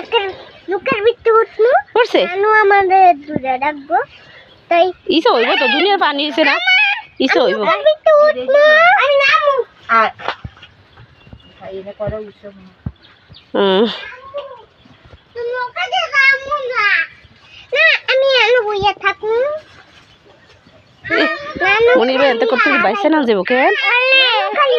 নাকের নুকের ভিতরে উঠল পড়ছে? নানু আমাদের দূরে রাখব। তাই ইসে হইব তো দুনিয়ার পানি হয়েছে না? ইসে হইব। ভিতরে উঠল আমি নামু। আর এটা করে উৎসব হুম। তুমি ওখানে নামু না। না আমি আলো বইয়া থাকব। নানু মনির এত করতে বাইসে না যাব কে? খালি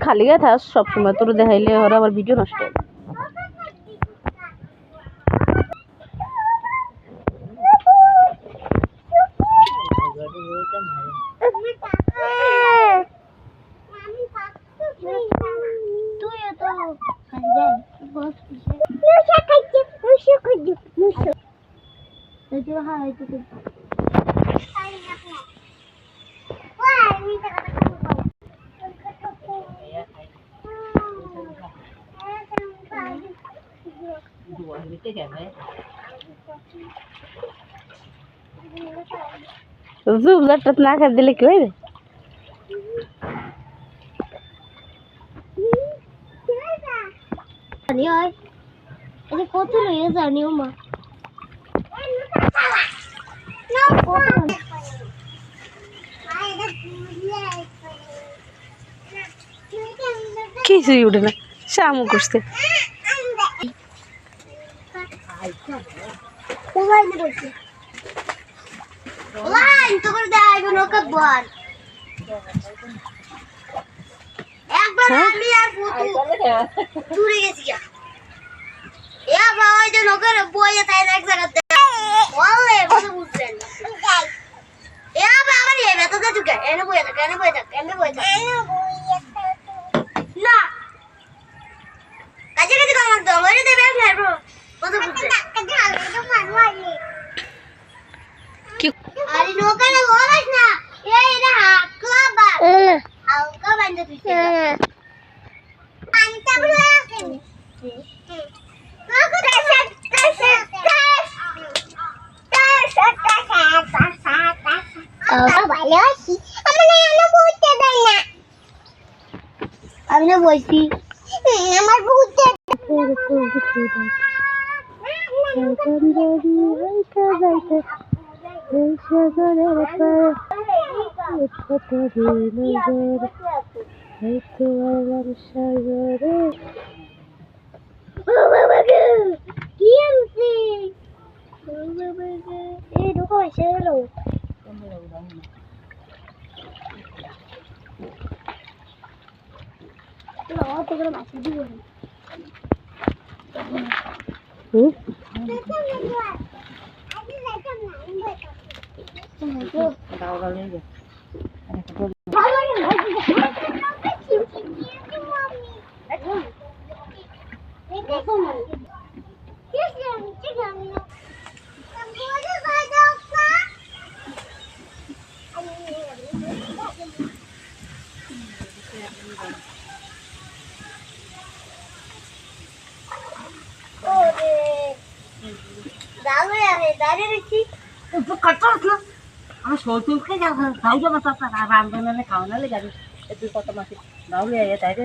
খালি গায়ে থাস সবসময় তোর দেখাইলে ওরা আবার ভিডিও নষ্ট হবে জুম জাটত না করে দিলে কি হইবে কত লইয়া জানিও মা কিছুই উঠে না শামু করছে One, তোকে দেয় নৌকা বল। একবার আমি আর ফুটু দূরে গেছি এ বাবা ওই যে নৌকার বইয়ে তাই এক জায়গাতে। বললে বলে বুঝছেন এ বাবা এই ব্যথা দা চুকে এনে বইয়ে থাক এনে বইয়ে থাক এনে বইয়ে থাক না কাজে কাজে কামার দাও মেরে দেবে আমি হারবো কথা বুঝছেন কি আরে নৌকাটা বলাস না এই রে হাকলা বা হালকা বান্ধে তুই পানিটা বলে রাখেন ভালো আছি আমি না বলছি আমার বুঝতে কি আনছি এই ঢুকো এসে গেল অত করে মাছ দিব হুম আমার শৌচুলকে যাও যাব সব রান্ধনে খাওয়ানো যাবি। তুই কত মাসে? বাউলি তাই রে।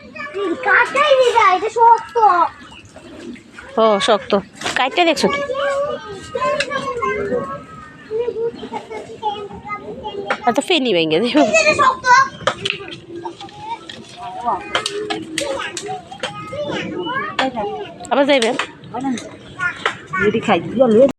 কাটাই যায় এটা শক্ত। ও শক্ত। কাঠটা দেখছ কি? এত ফেনি ভেঙে দেব। আবার যাইবেন? যদি খাই